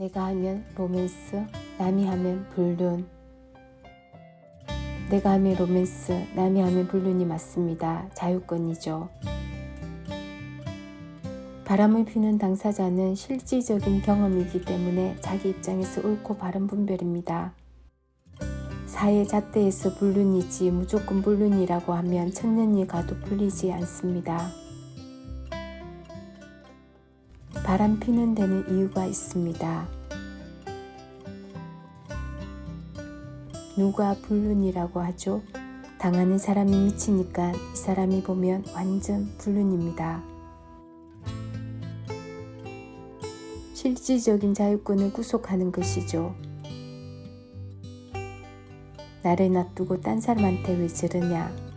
내가 하면 로맨스, 남이 하면 불륜. 내가 하면 로맨스, 남이 하면 불륜이 맞습니다. 자유권이죠. 바람을 피는 당사자는 실질적인 경험이기 때문에 자기 입장에서 옳고 바른 분별입니다. 사회 잣대에서 불륜이지 무조건 불륜이라고 하면 천년이 가도 풀리지 않습니다. 바람 피는 데는 이유가 있습니다. 누가 불륜이라고 하죠? 당하는 사람이 미치니까 이 사람이 보면 완전 불륜입니다. 실질적인 자유권을 구속하는 것이죠. 나를 놔두고 딴 사람한테 왜 저러냐?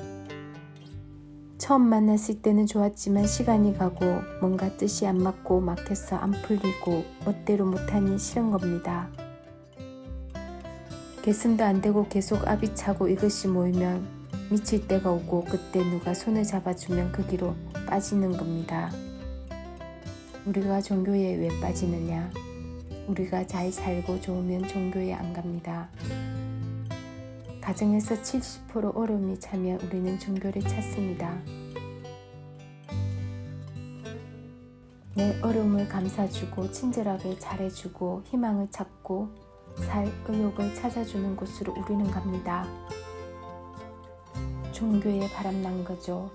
처음 만났을 때는 좋았지만 시간이 가고 뭔가 뜻이 안 맞고 막혀서 안 풀리고 멋대로 못하니 싫은 겁니다. 개슴도 안 되고 계속 압이 차고 이것이 모이면 미칠 때가 오고 그때 누가 손을 잡아주면 그 길로 빠지는 겁니다. 우리가 종교에 왜 빠지느냐? 우리가 잘 살고 좋으면 종교에 안 갑니다. 가정에서 70% 어려움이 차면 우리는 종교를 찾습니다. 내 어려움을 감싸주고 친절하게 잘해주고 희망을 찾고 살 의욕을 찾아주는 곳으로 우리는 갑니다. 종교에 바람난 거죠.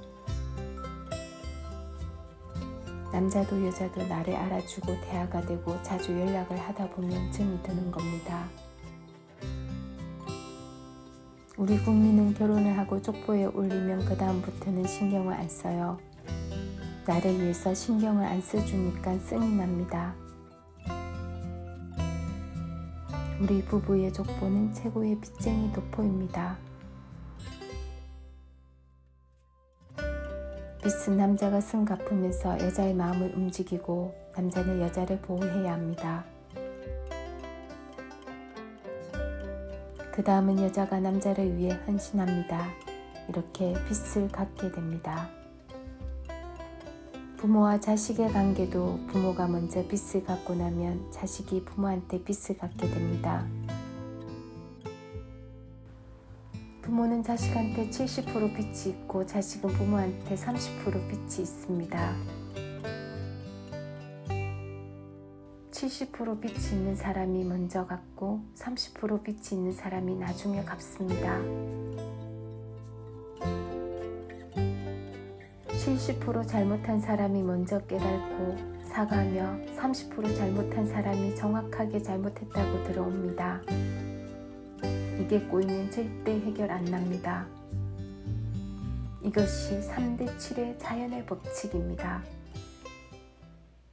남자도 여자도 나를 알아주고 대화가 되고 자주 연락을 하다 보면 정이 드는 겁니다. 우리 국민은 결혼을 하고 족보에 올리면 그 다음부터는 신경을 안 써요. 나를 위해서 신경을 안 써주니까 승이 납니다. 우리 부부의 족보는 최고의 빚쟁이 도포입니다. 빚은 남자가 승 갚으면서 여자의 마음을 움직이고 남자는 여자를 보호해야 합니다. 그 다음은 여자가 남자를 위해 헌신합니다. 이렇게 빚을 갚게 됩니다. 부모와 자식의 관계도 부모가 먼저 빚을 갚고 나면 자식이 부모한테 빚을 갚게 됩니다. 부모는 자식한테 70% 빚이 있고 자식은 부모한테 30% 빚이 있습니다. 70% 빚이 있는 사람이 먼저 갚고 30% 빚이 있는 사람이 나중에 갚습니다. 70% 잘못한 사람이 먼저 깨닫고 사과하며 30% 잘못한 사람이 정확하게 잘못했다고 들어옵니다. 이게 꼬이면 절대 해결 안 납니다. 이것이 3대 7의 자연의 법칙입니다.